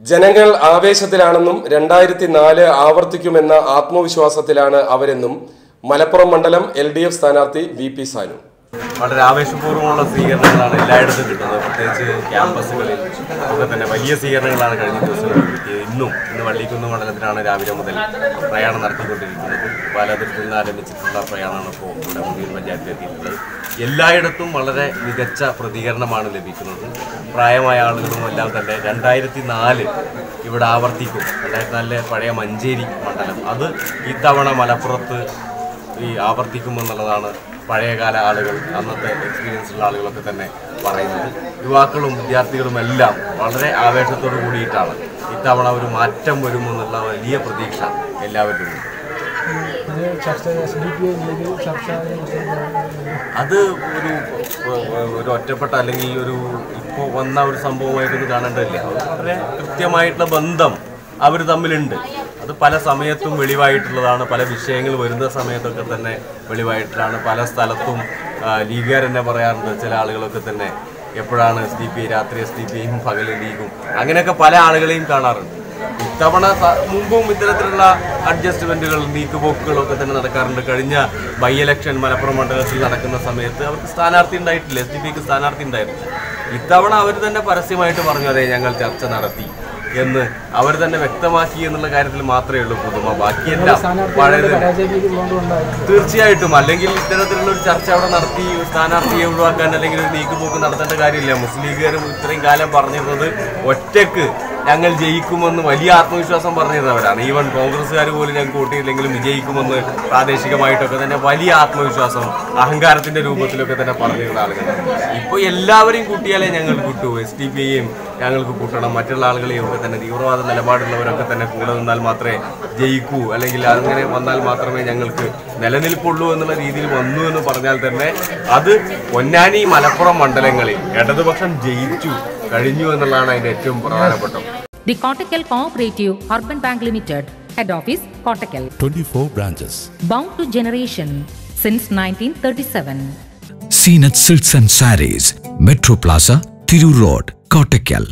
ജനങ്ങൾ ആവേശത്തിലാണെന്നും രണ്ടായിരത്തി നാല് ആവർത്തിക്കുമെന്ന ആത്മവിശ്വാസത്തിലാണ് അവരെന്നും മലപ്പുറം മണ്ഡലം എൽ ഡി എഫ് സ്ഥാനാർത്ഥി വി പി സാനു. വളരെ ആവേശപൂർവമുള്ള സ്വീകരണങ്ങളാണ് എല്ലായിടത്തും കിട്ടുന്നത്. പ്രത്യേകിച്ച് ക്യാമ്പസുകളിൽ. ഒക്കെ തന്നെ വലിയ സ്വീകരണങ്ങളാണ് കഴിഞ്ഞ ദിവസങ്ങളിൽ കിട്ടിയത്. ഇന്നും ഇന്ന് വള്ളിക്കുന്ന് മണ്ഡലത്തിലാണ് രാവിലെ മുതൽ പ്രയാണം നടത്തിക്കൊണ്ടിരിക്കുന്നത്. പലതരത്തിൽ നിന്ന് ആരംഭിച്ചിട്ടുള്ള പ്രയാണമാണ് ഇപ്പോൾ ഇവിടെ മുന്നിൽ പഞ്ചായത്തിൽ എത്തിയിട്ടുള്ളത്. എല്ലായിടത്തും വളരെ മികച്ച പ്രതികരണമാണ് ലഭിക്കുന്നത്. പ്രായമായ ആളുകളും എല്ലാം തന്നെ രണ്ടായിരത്തി നാല് ഇവിടെ ആവർത്തിക്കും. രണ്ടായിരത്തി നാലിലെ പഴയ മഞ്ചേരി മണ്ഡലം. അത് ഇത്തവണ മലപ്പുറത്ത് ഈ ആവർത്തിക്കുമെന്നുള്ളതാണ് പഴയകാല ആളുകൾ അന്നത്തെ എക്സ്പീരിയൻസ് ഉള്ള ആളുകളൊക്കെ തന്നെ പറയുന്നത്. യുവാക്കളും വിദ്യാർത്ഥികളും എല്ലാം വളരെ ആവേശത്തോടു കൂടിയിട്ടാണ് ഇത്തവണ ഒരു മാറ്റം വരുമെന്നുള്ള വലിയ പ്രതീക്ഷ എല്ലാവരും ഉണ്ട്. അത് ഒരു ഒരു ഒറ്റപ്പെട്ട അല്ലെങ്കിൽ ഒരു ഇപ്പോൾ വന്ന ഒരു സംഭവമായിട്ടൊന്നും കാണേണ്ടതില്ല. വളരെ കൃത്യമായിട്ടുള്ള ബന്ധം അവർ തമ്മിലുണ്ട്. അത് പല സമയത്തും വെളിവായിട്ടുള്ളതാണ്. പല വിഷയങ്ങൾ വരുന്ന സമയത്തൊക്കെ തന്നെ വെളിവായിട്ടാണ്. പല സ്ഥലത്തും ലീഗുകാർ തന്നെ പറയാറുണ്ട് ചില ആളുകളൊക്കെ തന്നെ. എപ്പോഴാണ് എസ് ഡി പി രാത്രി എസ് ഡി പി ഐയും പകൽ ലീഗും. അങ്ങനെയൊക്കെ പല ആളുകളെയും കാണാറുണ്ട്. ഇത്തവണ മുമ്പും ഇത്തരത്തിലുള്ള അഡ്ജസ്റ്റ്മെന്റുകൾ നീക്കുപോക്കുകളൊക്കെ തന്നെ നടക്കാറുണ്ട്. കഴിഞ്ഞ ബൈ ഇലക്ഷൻ മലപ്പുറം മണ്ഡലത്തിൽ നടക്കുന്ന സമയത്ത് അവർക്ക് സ്ഥാനാർത്ഥി ഉണ്ടായിട്ടില്ല. എസ് ഡി പിക്ക് സ്ഥാനാർത്ഥി ഉണ്ടായിരുന്നു. ഇത്തവണ അവർ തന്നെ പരസ്യമായിട്ട് പറഞ്ഞു അതെ ഞങ്ങൾ ചർച്ച നടത്തി. എന്ന് അവർ തന്നെ വ്യക്തമാക്കി എന്നുള്ള കാര്യത്തിൽ മാത്രമേ ഉള്ളൂ പുതുമ. ബാക്കിയെല്ലാം പഴയത് തീർച്ചയായിട്ടും. അല്ലെങ്കിൽ ഇത്തരത്തിലുള്ള ഒരു ചർച്ച അവിടെ നടത്തി സ്ഥാനാർത്ഥിയെ ഒഴിവാക്കാൻ അല്ലെങ്കിൽ ഒരു നീക്കുപോക്ക് നടത്തേണ്ട കാര്യമില്ല. മുസ്ലിം ലീഗുകാരും ഇത്രയും കാലം പറഞ്ഞിരുന്നത് ഒറ്റയ്ക്ക് ഞങ്ങൾ ജയിക്കുമെന്ന് വലിയ ആത്മവിശ്വാസം പറഞ്ഞിരുന്നവരാണ്. ഈവൻ കോൺഗ്രസ്സുകാർ പോലും ഞങ്ങൾക്ക് കൂട്ടിയില്ലെങ്കിലും വിജയിക്കുമെന്ന് പ്രാദേശികമായിട്ടൊക്കെ തന്നെ വലിയ ആത്മവിശ്വാസം അഹങ്കാരത്തിന്റെ രൂപത്തിലൊക്കെ തന്നെ പറഞ്ഞിരുന്ന ആളുകൾ ഇപ്പോൾ എല്ലാവരെയും കൂട്ടിയാലേ ഞങ്ങൾ കൂട്ടൂ. എസ് ഡി പി ഐയും ഞങ്ങൾക്ക് കൂട്ടണം. മറ്റുള്ള ആളുകളെയും ഒക്കെ തന്നെ തീവ്രവാദ നിലപാടുള്ളവരൊക്കെ തന്നെ കൂടെ നിന്നാൽ മാത്രമേ ജയിക്കൂ. അല്ലെങ്കിൽ അങ്ങനെ വന്നാൽ മാത്രമേ ഞങ്ങൾക്ക് നിലനിൽപ്പുള്ളൂ എന്നുള്ള രീതിയിൽ വന്നു എന്ന് പറഞ്ഞാൽ തന്നെ അത് പൊന്നാനി മലപ്പുറം മണ്ഡലങ്ങളിൽ ഇടതുപക്ഷം ജയിച്ചു കഴിഞ്ഞു എന്നുള്ളതാണ് അതിന്റെ ഏറ്റവും പ്രധാനപ്പെട്ടത് The Kottakkal Cooperative Urban Bank Limited, Head Office, Kottakkal. 24 branches. Bound to generation since 1937. Seen at Silks and Saris, Metro Plaza, Thiru Road, Kottakkal.